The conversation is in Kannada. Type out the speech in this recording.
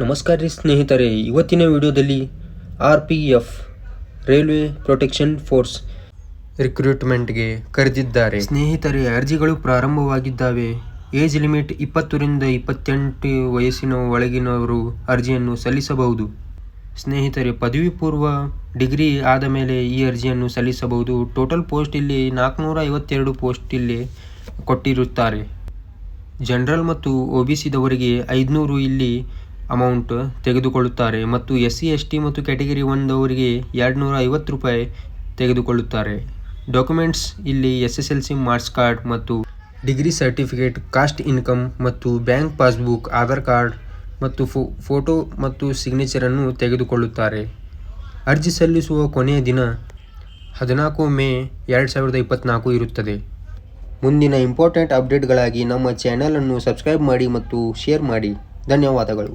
ನಮಸ್ಕಾರ ರೀ ಸ್ನೇಹಿತರೆ ಇವತ್ತಿನ ವಿಡಿಯೋದಲ್ಲಿ R P F railway protection force ರಿಕ್ರೂಟ್ಮೆಂಟ್ಗೆ ಕರೆದಿದ್ದಾರೆ. ಸ್ನೇಹಿತರೆ ಅರ್ಜಿಗಳು ಪ್ರಾರಂಭವಾಗಿದ್ದಾವೆ. ಏಜ್ ಲಿಮಿಟ್ ಇಪ್ಪತ್ತರಿಂದ ಇಪ್ಪತ್ತೆಂಟು ವಯಸ್ಸಿನ ಒಳಗಿನವರು ಅರ್ಜಿಯನ್ನು ಸಲ್ಲಿಸಬಹುದು. ಸ್ನೇಹಿತರೆ ಪದವಿ ಪೂರ್ವ ಡಿಗ್ರಿ ಆದ ಮೇಲೆ ಈ ಅರ್ಜಿಯನ್ನು ಸಲ್ಲಿಸಬಹುದು. ಟೋಟಲ್ ಪೋಸ್ಟ್ ಇಲ್ಲಿ ನಾಲ್ಕುನೂರ ಐವತ್ತೆರಡು ಪೋಸ್ಟ್ ಇಲ್ಲಿ ಕೊಟ್ಟಿರುತ್ತಾರೆ. ಜನರಲ್ ಮತ್ತು ಒ ಬಿ ಸಿದವರಿಗೆ ಐದುನೂರು ಇಲ್ಲಿ ಅಮೌಂಟ್ ತೆಗೆದುಕೊಳ್ಳುತ್ತಾರೆ ಮತ್ತು ಎಸ್ ಸಿ ಎಸ್ ಟಿ ಮತ್ತು ಕ್ಯಾಟಗರಿ ಒಂದವರಿಗೆ ಎರಡು ನೂರ ಐವತ್ತು ರೂಪಾಯಿ ತೆಗೆದುಕೊಳ್ಳುತ್ತಾರೆ. ಡಾಕ್ಯುಮೆಂಟ್ಸ್ ಇಲ್ಲಿ S S L C marks card ಮತ್ತು ಡಿಗ್ರಿ ಸರ್ಟಿಫಿಕೇಟ್ ಕಾಸ್ಟ್ ಇನ್ಕಮ್ ಮತ್ತು ಬ್ಯಾಂಕ್ ಪಾಸ್ಬುಕ್ ಆಧಾರ್ ಕಾರ್ಡ್ ಮತ್ತು ಫೋ ಫೋಟೋ ಮತ್ತು ಸಿಗ್ನೇಚರನ್ನು ತೆಗೆದುಕೊಳ್ಳುತ್ತಾರೆ. ಅರ್ಜಿ ಸಲ್ಲಿಸುವ ಕೊನೆಯ ದಿನ ಹದಿನಾಲ್ಕು ಮೇ ಎರಡು ಸಾವಿರದ ಇಪ್ಪತ್ತ್ನಾಲ್ಕು ಇರುತ್ತದೆ. ಮುಂದಿನ ಇಂಪಾರ್ಟೆಂಟ್ ಅಪ್ಡೇಟ್ಗಳಾಗಿ ನಮ್ಮ ಚಾನಲನ್ನು ಸಬ್ಸ್ಕ್ರೈಬ್ ಮಾಡಿ ಮತ್ತು ಶೇರ್ ಮಾಡಿ. ಧನ್ಯವಾದಗಳು.